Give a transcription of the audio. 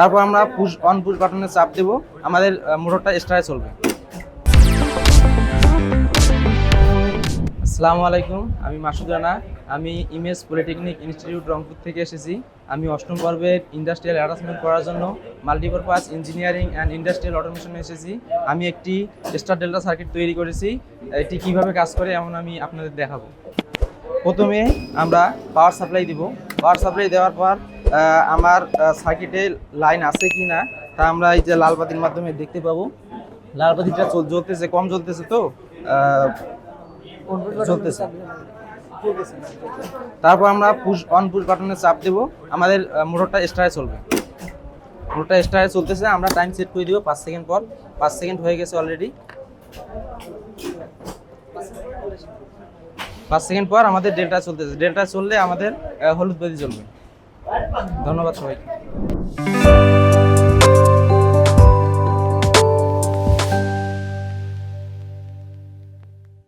তারপর আমরা push on push বাটনে চাপ দেব। আমাদের মোটরটা স্টারে চলবে। আসসালামু আলাইকুম, আমি মাসুদ রানা। আমি ইমেজ পলিটেকনিক ইনস্টিটিউট রংপুর থেকে এসেছি। আমি অষ্টম পর্বের ইন্ডাস্ট্রিয়াল অ্যাটাচমেন্ট করার জন্য মাল্টিপারপাস ইঞ্জিনিয়ারিং অ্যান্ড ইন্ডাস্ট্রিয়াল অটোমেশনে এসেছি। আমি একটি স্টার ডেল্টা সার্কিট তৈরি করেছি। এটি কীভাবে কাজ করে এমন আমি আপনাদের দেখাবো। প্রথমে আমরা পাওয়ার সাপ্লাই দিব। পাওয়ার সাপ্লাই দেওয়ার পর আমার সার্কিটে লাইন আছে কি না তা আমরা এই যে লাল বাতির মাধ্যমে দেখতে পাবো। লাল বাতিটা চল- জ্বলতেছে, কম জ্বলতেছে তো? চলতেছে তারপর আমরা পুশ অন পুশ বাটনে চাপ দেব। আমাদের মোটরটা স্টারে চলবে। মোটরটা স্টারে চলতেছে, আমরা টাইম সেট করে দিব পাঁচ সেকেন্ড পর। পাঁচ সেকেন্ড হয়ে গেছে অলরেডি পাঁচ সেকেন্ড পর আমাদের ডেল্টা চলতেছে। ডেল্টা চললে আমাদের হলুদ বাতি জ্বলবে ধন্যবাদ সবাইকে।